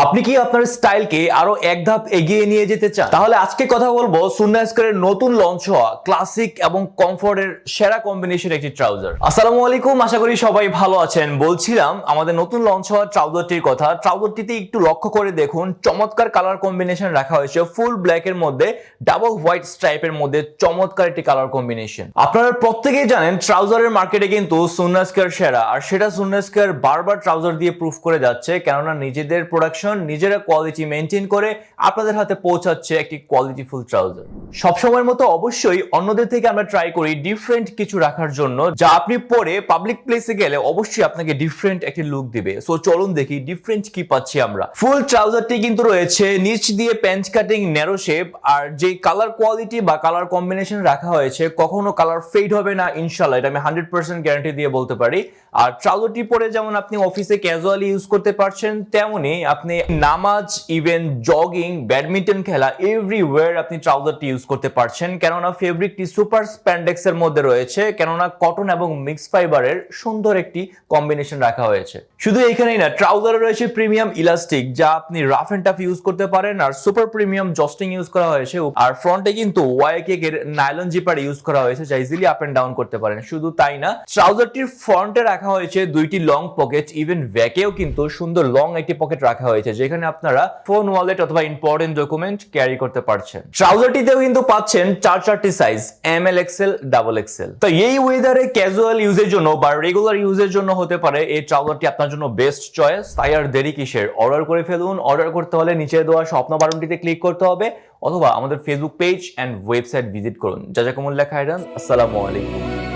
আপনি কি আপনার স্টাইলকে আরও এক ধাপ এগিয়ে নিয়ে যেতে চান? তাহলে আজকে কথা বলব সুন্নাস্কারের নতুন লঞ্চ হওয়া ক্লাসিক এবং কমফোর্টের সেরা কম্বিনেশন একটি ট্রাউজার আসসালামু আলাইকুম, আশা করি সবাই ভালো আছেন। বলছিলাম, আমাদের নতুন লঞ্চ হওয়া ট্রাউজারটির কথা। ট্রাউজারটিতে একটু লক্ষ্য করে দেখুন, চমৎকার কালার কম্বিনেশন রাখা হয়েছে ফুল ব্ল্যাক এর মধ্যে ডাবল হোয়াইট স্ট্রাইপের মধ্যে চমৎকার একটি কালার কম্বিনেশন আপনারা প্রত্যেকেই জানেন ট্রাউজারের মার্কেটে কিন্তু সুন্নাস্কার সেরা। আর সেটা সুন্নাস্কার বারবার ট্রাউজার দিয়ে প্রুফ করে যাচ্ছে, কেননা নিজেদের প্রোডাকশন নিজেরা কোয়ালিটি মেনটেন করে আপনাদের হাতে পৌঁছাচ্ছে একটি কোয়ালিটিফুল ট্রাউজার সবসময়ের মতো অবশ্যই অন্যদের থেকে আমরা ট্রাই করি ডিফারেন্ট কিছু রাখার জন্য, যা আপনি পরে পাবলিক প্লেসে গেলে অবশ্যই আপনাকে ডিফারেন্ট একটি লুক দিবে। সো চলুন দেখি ডিফারেন্ট কি পাচ্ছি আমরা। ফুল ট্রাউজারটি কিন্তু রয়েছে, নিচ দিয়ে প্যান্ট কাটিং ন্যারো শেপ আর যে কালার কোয়ালিটি বা কালার কম্বিনেশন রাখা হয়েছে, কখনো কালার ফেড হবে না ইনশাল্লাহ এটা আমি হান্ড্রেড পার্সেন্ট গ্যারান্টি দিয়ে বলতে পারি। আর ট্রাউজারটি পরে যেমন আপনি অফিসে ক্যাজুয়ালি ইউজ করতে পারছেন, তেমনি আপনি নামাজ ইভেন জগিং ব্যাডমিন্টন খেলা এভরিওয়্যার আপনি ট্রাউজারটি ইউজ করতে পারছেন। কেননা ফেব্রিকটি সুপার স্প্যান্ডেক্স এর মধ্যে রয়েছে। কেননা কটন এবং মিক্স ফাইবারের সুন্দর একটি কম্বিনেশন রাখা হয়েছে। শুধু এখানেই না ট্রাউজারে রয়েছে প্রিমিয়াম ইলাস্টিক যা আপনি রাফ এন্ড টাফ ইউজ করতে পারেন। আর সুপার প্রিমিয়াম জস্টিং ইউজ করা হয়েছে। আর ফ্রন্টে কিন্তু ওয়াই এর নাইলন জিপার ইউজ করা হয়েছে, যা ইজিলি আপ এন্ড ডাউন করতে পারেন। শুধু তাই না ট্রাউজারটির ফ্রন্টে রাখা হয়েছে দুইটি লং পকেট ইভেন ব্যাকেও কিন্তু সুন্দর লং একটি পকেট রাখা হয়েছে, যেখানে আপনারা ফোন ওয়ালেট অথবা ইম্পর্টেন্ট ডকুমেন্ট ক্যারি করতে পারছেন। ট্রাউজারটিতেও কিন্তু পাচ্ছেন চার চারটি size M L XL double XL তো এই ওয়েদারে ক্যাজুয়াল ইউজের জন্য বা রেগুলার ইউজের জন্য হতে পারে এই ট্রাউজারটি আপনার জন্য বেস্ট চয়েস তাই আর দেরি কিসের? অর্ডার করে ফেলুন। অর্ডার করতে হলে নিচে দেওয়া স্বপ্ন বারণটিতে ক্লিক করতে হবে অথবা আমাদের Facebook page and website visit করুন। যা যা কমল লেখা আসসালামু আলাইকুম।